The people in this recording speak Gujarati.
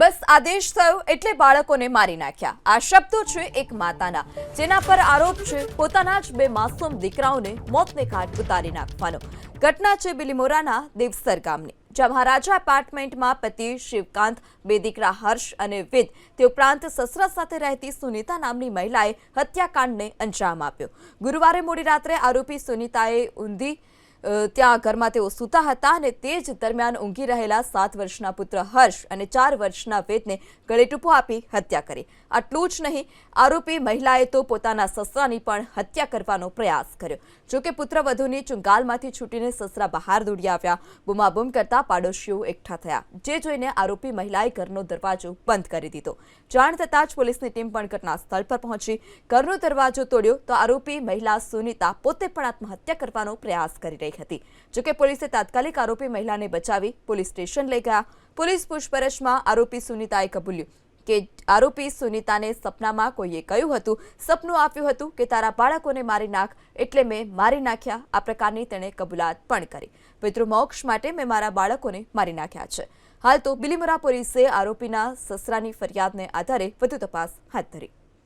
બસ આદેશ થયો એટલે બાળકોને મારી નાખ્યા. આ શબ્દો છે એક માતાના, જેના પર આરોપ છે પોતાના જ બે માસૂમ દીકરાઓને મોતને ઘાટ ઉતારી નાખવાનો. ઘટના છે બિલીમોરાના દેવસર ગામની, જ્યાં મહારાજા એપાર્ટમેન્ટમાં પતિ શિવકાંત, બે દીકરા હર્ષ અને વિદ તે ઉપરાંત સસરા સાથે રહેતી સુનીતા નામની મહિલાએ હત્યાકાંડને અંજામ આપ્યો. ગુરુવારે મોડી રાત્રે આરોપી સુનીતાએ ઊંધી ત્યાં ઘરમાં તેઓ સૂતા હતા અને તે જ દરમિયાન ઊંઘી રહેલા સાત વર્ષના પુત્ર હર્ષ અને ચાર વર્ષના વેદને ગળેટૂપો આપી હત્યા કરી. આટલું જ નહીં, આરોપી મહિલાએ તો પોતાના સસરાની પણ હત્યા કરવાનો પ્રયાસ કર્યો. જોકે પુત્રવધુની ચુંગાલમાંથી છૂટીને સસરા બહાર દોડી આવ્યા. બૂમાબૂમ કરતા પાડોશીઓ એકઠા થયા. જે જોઈને આરોપી મહિલાએ ઘરનો દરવાજો બંધ કરી દીધો. જાણ થતાં જ પોલીસની ટીમ પણ ઘટના સ્થળ પર પહોંચી. ઘરનો દરવાજો તોડ્યો તો આરોપી મહિલા સુનિતા પોતે પણ આત્મહત્યા કરવાનો પ્રયાસ કરી રહી હતી. જોકે પોલીસે તાત્કાલિક આરોપી મહિલાને બચાવી પોલીસ સ્ટેશન લઈ ગયા. પોલીસ પૂછપરછમાં આરોપી સુનિતાએ કબૂલ્યું કે આરોપી સુનિતાને સપનામાં કોઈએ કહ્યું હતું, સપનું આપ્યું હતું કે તારા બાળકોને મારી નાખ એટલે મેં મારી નાખ્યા. આ પ્રકારની તેણે કબૂલાત પણ કરી. પિતૃમોક્ષ માટે મેં મારા બાળકોને મારી નાખ્યા છે. હાલ તો બિલીમોરા પોલીસે આરોપીના સસરાની ફરિયાદને આધારે વધુ તપાસ હાથ ધરી.